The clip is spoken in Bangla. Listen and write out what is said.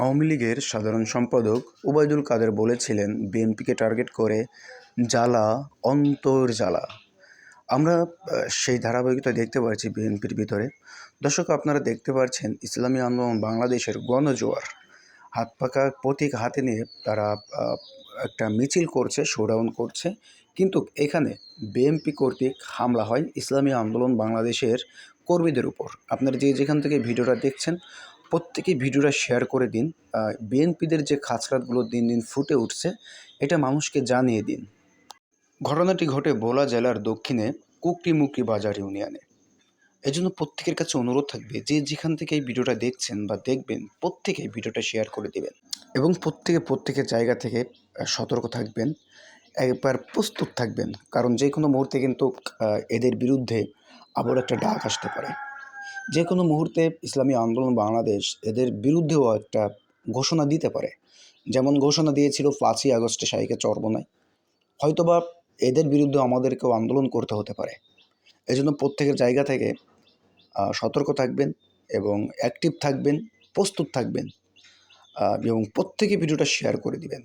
আওয়ামী লীগের সাধারণ সম্পাদক ওবায়দুল কাদের বলেছিলেন, বিএনপিকে টার্গেট করে জ্বালা অন্তর জ্বালা। আমরা সেই ধারাবাহিকতা দেখতে পাচ্ছি বিএনপির ভিতরে। দর্শক, আপনারা দেখতে পাচ্ছেন ইসলামী আন্দোলন বাংলাদেশের গণজোয়ার। হাত পাকা প্রতীক হাতে নিয়ে তারা একটা মিছিল করছে শোডাউন করছে। কিন্তু এখানে বিএনপি কর্তৃক হামলা হয় ইসলামী আন্দোলন বাংলাদেশের কর্মীদের উপর। আপনারা যে যেখান থেকে ভিডিওটা দেখছেন প্রত্যেকেই ভিডিওটা শেয়ার করে দিন। বিএনপিদের যে খাঁচরাতগুলো দিন দিন ফুটে উঠছে, এটা মানুষকে জানিয়ে দিন। ঘটনাটি ঘটে ভোলা জেলার দক্ষিণে কুকরিমুকরি বাজার ইউনিয়নে। এই জন্য প্রত্যেকের কাছে অনুরোধ থাকবে, যে যেখান থেকে এই ভিডিওটা দেখছেন বা দেখবেন প্রত্যেকে ভিডিওটা শেয়ার করে দেবেন। এবং প্রত্যেকে প্রত্যেকের জায়গা থেকে সতর্ক থাকবেন, একবার প্রস্তুত থাকবেন। কারণ যে কোনো মুহূর্তে কিন্তু এদের বিরুদ্ধে আবার একটা ডাক আসতে পারে। যে কোনো মুহূর্তে ইসলামী আন্দোলন বাংলাদেশ এদের বিরুদ্ধেও একটা ঘোষণা দিতে পারে। যেমন ঘোষণা দিয়েছিল পাঁচই আগস্টে শাহীকে চর্বনায় হয়তোবা এদের বিরুদ্ধে আমাদেরকেও আন্দোলন করতে হতে পারে। এজন্য প্রত্যেকের জায়গা থেকে সতর্ক থাকবেন এবং অ্যাক্টিভ থাকবেন, প্রস্তুত থাকবেন এবং প্রত্যেকে ভিডিওটা শেয়ার করে দিবেন।